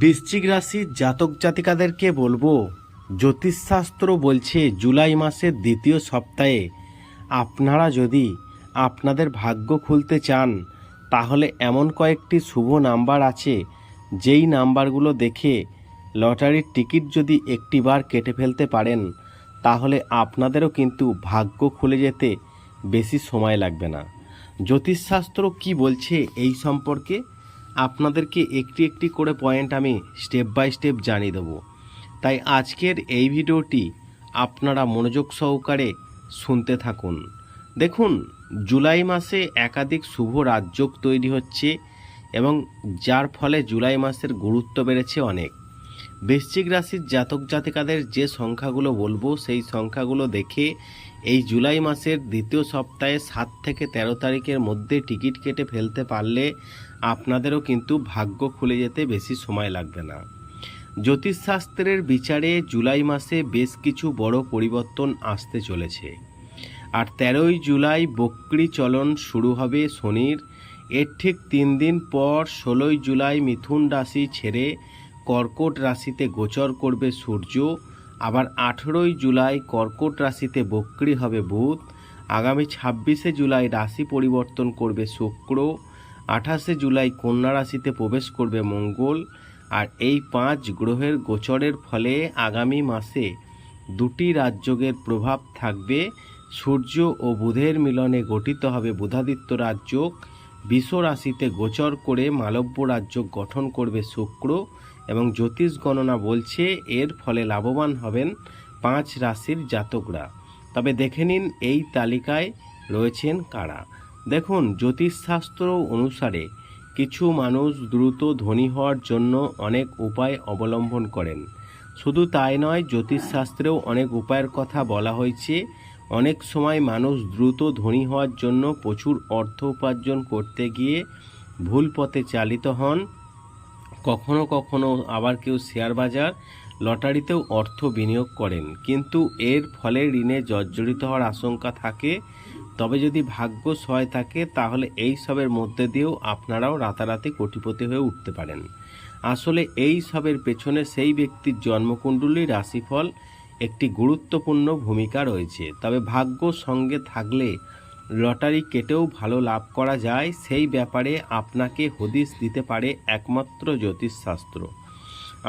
বৃশ্চিক রাশির জাতক জাতিকাদেরকে বলব, জ্যোতিষশাস্ত্র বলছে জুলাই মাসের দ্বিতীয় সপ্তাহে। আপনারা যদি আপনাদের ভাগ্য খুলতে চান, তাহলে এমন কয়েকটি শুভ নাম্বার আছে, যেই নাম্বারগুলো দেখে লটারির টিকিট যদি একটিবার কেটে ফেলতে পারেন, তাহলে আপনাদেরও কিন্তু ভাগ্য খুলে যেতে বেশি সময় লাগবে না। জ্যোতিষশাস্ত্র কি বলছে এই সম্পর্কে আপনাদেরকে একটি একটি করে পয়েন্ট আমি স্টেপ বাই স্টেপ জানিয়ে দেবো। তাই আজকের এই ভিডিওটি আপনারা মনোযোগ সহকারে শুনতে থাকুন। দেখুন, জুলাই মাসে একাধিক শুভ রাজযোগ তৈরি হচ্ছে এবং যার ফলে জুলাই মাসের গুরুত্ব বেড়েছে অনেক। বৃশ্চিক রাশির জাতক জাতিকাদের যে সংখ্যাগুলো বলব, সেই সংখ্যাগুলো দেখে এই জুলাই মাসের দ্বিতীয় সপ্তাহে সাত থেকে তেরো তারিখের মধ্যে টিকিট কেটে ফেলতে পারলে আপনাদেরও কিন্তু ভাগ্য খুলে যেতে বেশি সময় লাগবে না। জ্যোতিষশাস্ত্রের বিচারে জুলাই মাসে বেশ কিছু বড় পরিবর্তন আসতে চলেছে। আর তেরোই জুলাই বক্রি চলন শুরু হবে শনির। এর ঠিক তিন দিন পর ষোলোই জুলাই মিথুন রাশি ছেড়ে কর্কট রাশিতে গোচর করবে সূর্য। আবার আঠেরোই জুলাই কর্কট রাশিতে বক্রি হবে বুধ। আগামী ছাব্বিশে জুলাই রাশি পরিবর্তন করবে শুক্র। আঠাশে জুলাই কন্যা রাশিতে প্রবেশ করবে মঙ্গল, আর এই পাঁচ গ্রহের গোচরের ফলে আগামী মাসে দুটি রাজযোগের প্রভাব থাকবে। সূর্য ও বুধের মিলনে গঠিত হবে বুধাদিত্য রাজযোগ। বিষ রাশিতে গোচর করে মালব্য রাজযোগ গঠন করবে শুক্র এবং জ্যোতিষ গণনা বলছে এর ফলে লাভবান হবেন পাঁচ রাশির জাতকরা। তবে দেখে নিন এই তালিকায় রয়েছেন কারা। দেখুন, জ্যোতিষশাস্ত্র অনুসারে কিছু মানুষ দ্রুত ধনী হওয়ার জন্য অনেক উপায় অবলম্বন করেন। শুধু তাই নয়, জ্যোতিষশাস্ত্রেও অনেক উপায়ের কথা বলা হয়েছে। অনেক সময় মানুষ দ্রুত ধনী হওয়ার জন্য প্রচুর অর্থ উপার্জন করতে গিয়ে ভুল পথে চালিত হন। কখনো কখনো আবার কেউ শেয়ার বাজার, লটারিতেও অর্থ বিনিয়োগ করেন। কিন্তু এর ফলে ঋণে জর্জরিত হওয়ার আশঙ্কা থাকে। তবে যদি ভাগ্য সহায় থাকে, তাহলে এই সবের মধ্যে দিয়েও আপনারাও রাতারাতি কোটিপতি হয়ে উঠতে পারেন। আসলে এই সবের পেছনে সেই ব্যক্তির জন্মকুণ্ডলী রাশিফল একটি গুরুত্বপূর্ণ ভূমিকা রয়েছে। তবে ভাগ্য সঙ্গে থাকলে লটারি কেটেও ভালো লাভ করা যায়, সেই ব্যাপারে আপনাকে হদিস দিতে পারে একমাত্র জ্যোতিষশাস্ত্র।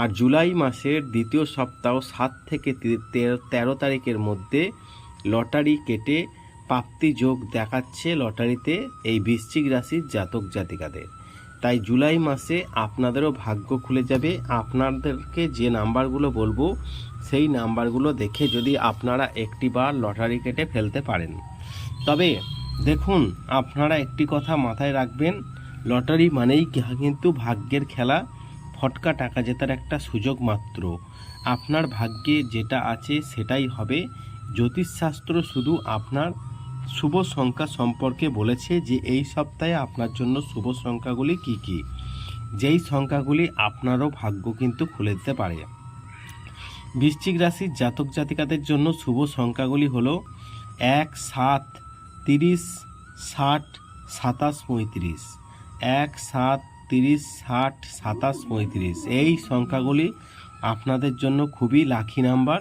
আর জুলাই মাসের দ্বিতীয় সপ্তাহ সাত থেকে তেরো তারিখের মধ্যে লটারি কেটে প্রাপ্তি যোগ দেখাচ্ছে লটারিতে এই বৃশ্চিক রাশির জাতক জাতিকাদের। তাই জুলাই মাসে আপনাদেরও ভাগ্য খুলে যাবে। আপনাদেরকে যে নাম্বারগুলো বলব, সেই নাম্বারগুলো দেখে যদি আপনারা একটি বার লটারি কেটে ফেলতে পারেন। তবে দেখুন, আপনারা একটি কথা মাথায় রাখবেন, লটারি মানেই কিন্তু ভাগ্যের খেলা ফটকা টাকা জেতার একটা সুযোগ মাত্র। আপনার ভাগ্যে যেটা আছে সেটাই হবে। জ্যোতিষশাস্ত্র শুধু আপনার শুভ সংখ্যা সম্পর্কে বলেছে যে এই সপ্তাহে আপনার জন্য শুভ সংখ্যাগুলি কি কি? যেই সংখ্যাগুলি আপনারও ভাগ্য কিন্তু খুলে দিতে পারে। বৃশ্চিক রাশির জাতক জাতিকাদের জন্য শুভ সংখ্যাগুলি হল এক, সাত, তিরিশ, ষাট, সাতাশ, পঁয়ত্রিশ। এক, সাত, তিরিশ, ষাট, সাতাশ, পঁয়ত্রিশ। এই সংখ্যাগুলি আপনাদের জন্য খুবই লাকি নাম্বার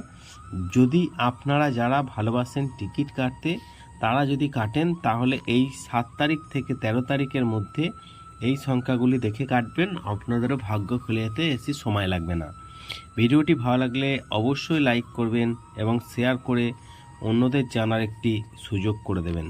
যদি আপনারা যারা ভালোবাসেন টিকিট কাটতে তারা যদি কাটেন, তাহলে এই সাত তারিখ থেকে তেরো তারিখের মধ্যে এই সংখ্যাগুলি দেখে কাটবেন। আপনাদেরও ভাগ্য খুলে যেতে এসে সময় লাগবে না। ভিডিওটি ভালো লাগলে অবশ্যই লাইক করবেন এবং শেয়ার করে অন্যদের জানার একটি সুযোগ করে দেবেন।